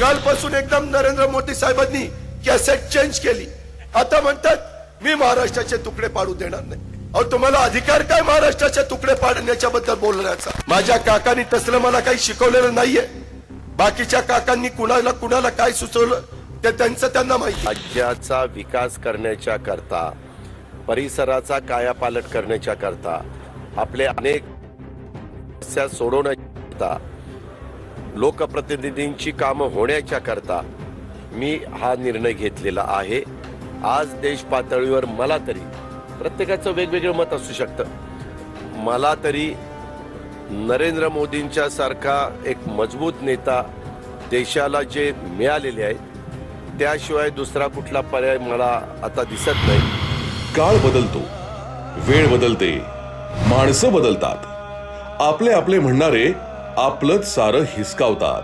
कालपासून एकदम नरेंद्र मोदी साहेबांनी कॅसेट चेंज केली. आता म्हणतात मी महाराष्ट्राचे तुकडे पाडू देणार नाही. अहो तुम्हाला अधिकार काय महाराष्ट्राचे तुकडे पाडण्याच्या बद्दल बोलण्याचा? माझ्या काकांनी तसलं मला काही शिकवलेलं नाहीये. बाकीच्या काकांनी कुणाला कुणाला काय सुचवलं ते त्यांचं त्यांना माहिती राज्याचा विकास करण्याच्या करता परिसराचा कायापालट करण्याच्या करता आपले अनेक समस्या सोडवण्याकरता लोकप्रतिनिधींची कामं होण्याच्या करता मी हा निर्णय घेतलेला आहे. आज देश पातळीवर मला तरी प्रत्येकाचं वेगवेगळं मत असू शकतं. मला तरी नरेंद्र मोदींच्या सारखा एक मजबूत नेता देशाला जे मिळालेले आहेत त्याशिवाय दुसरा कुठला पर्याय मला आता दिसत नाही. काळ बदलतो वेळ बदलते माणसं बदलतात. आपले आपले म्हणणारे आपलंच सारं हिसकावतात.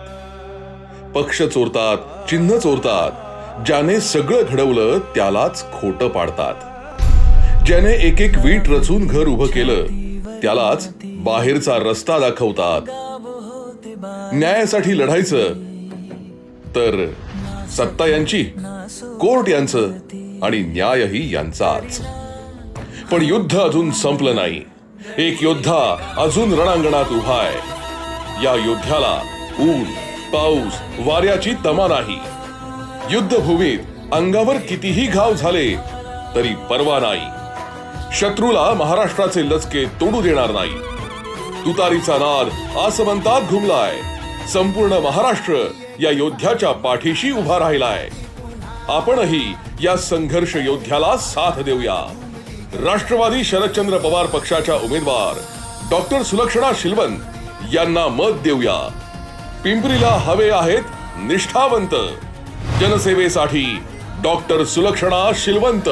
पक्ष चोरतात चिन्ह चोरतात. ज्याने सगळं घडवलं त्यालाच खोटं पाडतात. ज्याने एक एक वीट रचून घर उभं केलं त्यालाच बाहेरचा रस्ता दाखवतात. न्यायासाठी लढायचं तर सत्ता यांची कोर्ट यांचं आणि न्यायही यांचाच. पण युद्ध अजून संपलं नाही. एक योद्धा अजून रणांगणात उभाय या योद्ध्याला ऊन पाऊस वाऱ्याची तमा नाही. युद्धभूमीत अंगावर कितीही घाव झाले तरी परवा नाही. शत्रूला महाराष्ट्राचे लचके तोडू देणार नाही. तुतारीचा नाद आसमंतात घुमलाय. संपूर्ण महाराष्ट्र या योद्ध्याच्या पाठीशी उभा राहिलाय. आपणही या संघर्ष योद्ध्याला साथ देऊया. राष्ट्रवादी शरदचंद्र पवार पक्षाच्या उमेदवार डॉक्टर सुलक्षणा शिलवंत यांना मत देऊया. पिंपरीला हवे आहेत निष्ठावंत. जनसेवेसाठी डॉक्टर सुलक्षणा शिलवंत.